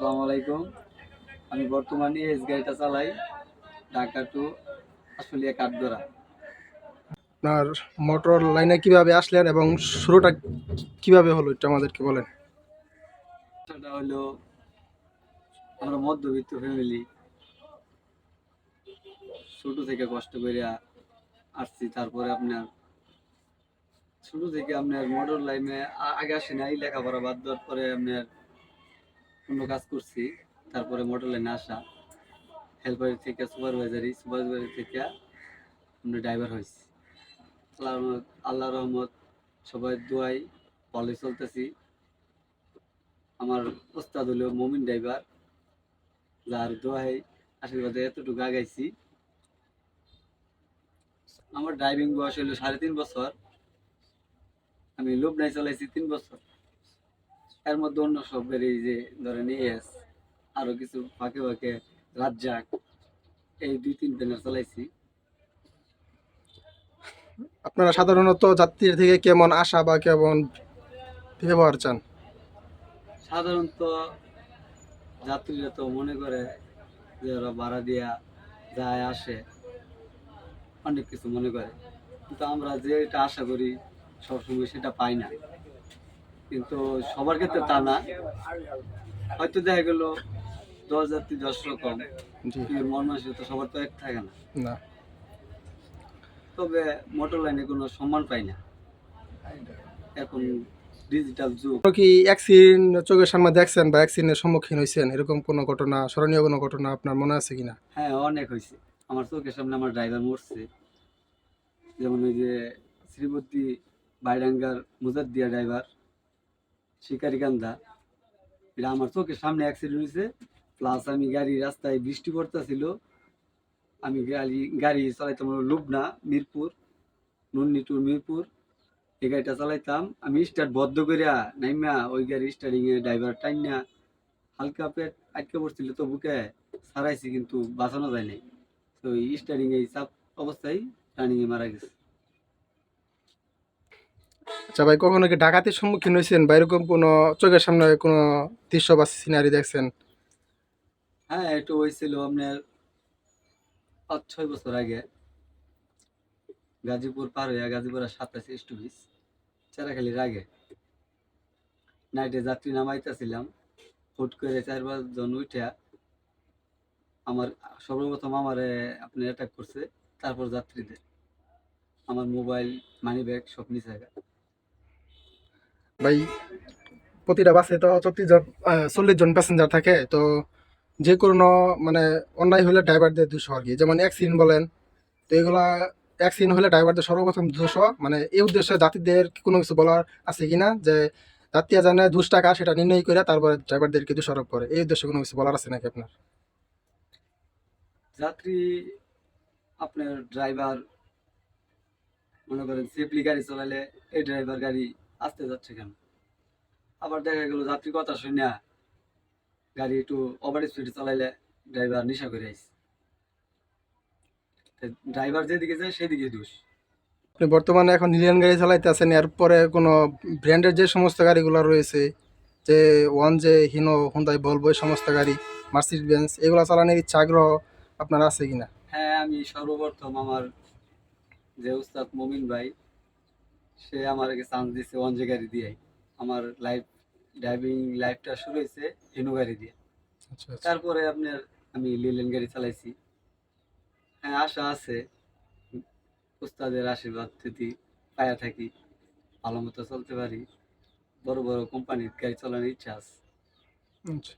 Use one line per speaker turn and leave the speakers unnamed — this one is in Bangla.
আসসালামু আলাইকুম। আমি বর্তমানে এস গাড়িটা চালাই ঢাকা টু আশুলিয়া কাঠগড়া।
আপনার মোটর লাইনে কীভাবে আসলেন এবং শুরুটা কীভাবে হলো এটা আমাদেরকে বলেন।
সেটা হলো আমরা মধ্যবিত্ত ফ্যামিলি ছোট থেকে কষ্ট করে আসছি তারপরে আপনার ছোট থেকে আপনার মোটর লাইনে আগে আসি নাই লেখাপড়া বাদ দেওয়ার পরে আপনার অন্য কাজ করছি। তারপরে মোটর লাইনে আসা হেল্পার থেকে সুপারভাইজারি সুপারভাইজারি থেকে আমরা ড্রাইভার হয়েছি। আল্লাহ রহমত সবাই দোয়াই, ভালোই চলতেছি। আমার ওস্তাদ হলো মমিন ড্রাইভার যার দোয়াই, আশীর্বাদে এতটুকু আগাইছি। আমার ড্রাইভিং বয়স হলো সাড়ে তিন বছর। আমি লোভ নাই চালাইছি তিন বছর। এর মধ্যে অন্য সব গাড়ি যে ধরেন এস আরও কিছু ফাঁকে ফাঁকে রাজ্জাক এই দুই তিন ব্যানার চালাইছি।
আপনারা সাধারণত যাত্রীর থেকে কেমন আশা বা কেমন ব্যবহার চান?
সাধারণত যাত্রীরা তো মনে করে যে ওরা ভাড়া দিয়া যায় আসে। অনেক কিছু মনে করে। কিন্তু আমরা যেটা আশা করি সবসময় সেটা পাই না। কিন্তু সবার ক্ষেত্রে তা না। হয়তো দেখা গেল দশ যাত্রী দশ রকম মন মানসিকতা সবার তো এক থাকে না।
না।
তবে মোটর লাইনে কোনো সম্মান পাই না। এখন ডিজিটাল যুগ।
কি অ্যাক্সিডেন্ট চোখের সামনে দেখছেন বা অ্যাক্সিডেন্টের সম্মুখীন হয়েছেন এরকম কোনো ঘটনা স্মরণীয় কোনো ঘটনা আপনার মনে আছে কিনা?
হ্যাঁ অনেক হয়েছে আমার চোখের সামনে আমার ড্রাইভার মরছে। যেমন ওই যে শ্রীপতি বাইডাঙ্গার মুজাদ্দিয়া ড্রাইভার শিকারিকান্দা। এটা আমার চোখের সামনে অ্যাক্সিডেন্ট হয়েছে প্লাস আমি গাড়ি রাস্তায় বৃষ্টি পড়তেছিল। আমি গাড়ি গাড়ি চালাইতাম লুবনা, মিরপুর নুন্নি টু মিরপুর। এই গাড়িটা চালাইতাম, আমি স্টার্ট বদ্ধ করিয়া নাইমা ওই গাড়ি স্টার্টিং এ ড্রাইভার টাইনা, হালকা পেট আটকে পড়ছিল তো বুকে সারাইছি কিন্তু বাঁচানো যায় নাই। তো এই স্টার্টিং এই চাপ অবস্থায় রানিং এ মারা গেছে।
আচ্ছা ভাই, কখনো কি ডাকাতির সম্মুখীন হয়েছেন বা এরকম কোনো চোখের সামনে কোনো দৃশ্য বা সিনারি দেখছেন?
হ্যাঁ এটা হয়েছিল আপনার পাঁচ, ছয় বছর আগে। গাজীপুর পার হইয়া গাজীপুর সাতাশ স্টুবিস চেরাখালির আগে। নাইটে যাত্রী নামাইতেছিলাম। হুট করে চার জন উঠা আমার, সর্বপ্রথম আমার আপনি অ্যাটাক করছে, তারপর যাত্রীদের। আমার মোবাইল মানি ব্যাগ সব নিচে
ভাই, প্রতিটা বাসে তো চল্লিশ জন চল্লিশ জন প্যাসেঞ্জার থাকে, তো যে কোনো মানে অন্যায় হলে ড্রাইভারদের দুশো আর কি। যেমন অ্যাক্সিডেন্ট বলেন, তো এগুলা অ্যাক্সিডেন্ট হলে ড্রাইভারদের সর্বপ্রথম দুশো মানে এই উদ্দেশ্যে যাত্রীদের কোনো কিছু বলার আছে কিনা? যে যাত্রীরা জানে দুশ টাকা, সেটা নির্ণয় করে তারপরে ড্রাইভারদেরকে দোষারোপ করে। এই উদ্দেশ্যে কোনো কিছু বলার আছে নাকি আপনার?
যাত্রী আপনার ড্রাইভার মনে করেন সেফলি গাড়ি চালালে এই ড্রাইভার গাড়ি আসতে যাচ্ছে কেন? আবার দেখা গেল যাত্রী কথা শুনে গাড়ি একটু ওভার স্পিডে চালাইলে ড্রাইভার নেশা করে আইছে। ড্রাইভার যেদিকে যায় সেদিকে দোষ।
আপনি বর্তমানে এখন নিলিয়ান গাড়ি চালাইতে আছেন এরপরে কোনো ব্র্যান্ডের যে সমস্ত গাড়িগুলো রয়েছে যে ওয়ান যে হিনো হুন্দাই বলব এই সমস্ত গাড়ি মার্সিডিজ বেঞ্চ এগুলো চালানোর ইচ্ছা আগ্রহ আপনার আছে কিনা?
হ্যাঁ আমি সর্বপ্রথম আমার যে উস্তাদ মমিন ভাই সে আমাকে চান্স দিছে ওয়ানজে গাড়ি দিয়ে আমার লাইফ ড্রাইভিং লাইফটা শুরু হয়েছে হিনো গাড়ি দিয়ে। তারপরে আপনার আমি লিলেন গাড়ি চালাইছি। হ্যাঁ আশা আছে। উস্তাদের আশীর্বাদ যদি পায়া থাকি ভালো মতো চলতে পারি। বড় বড় কোম্পানির গাড়ি চালানোর ইচ্ছা আছে।
আচ্ছা।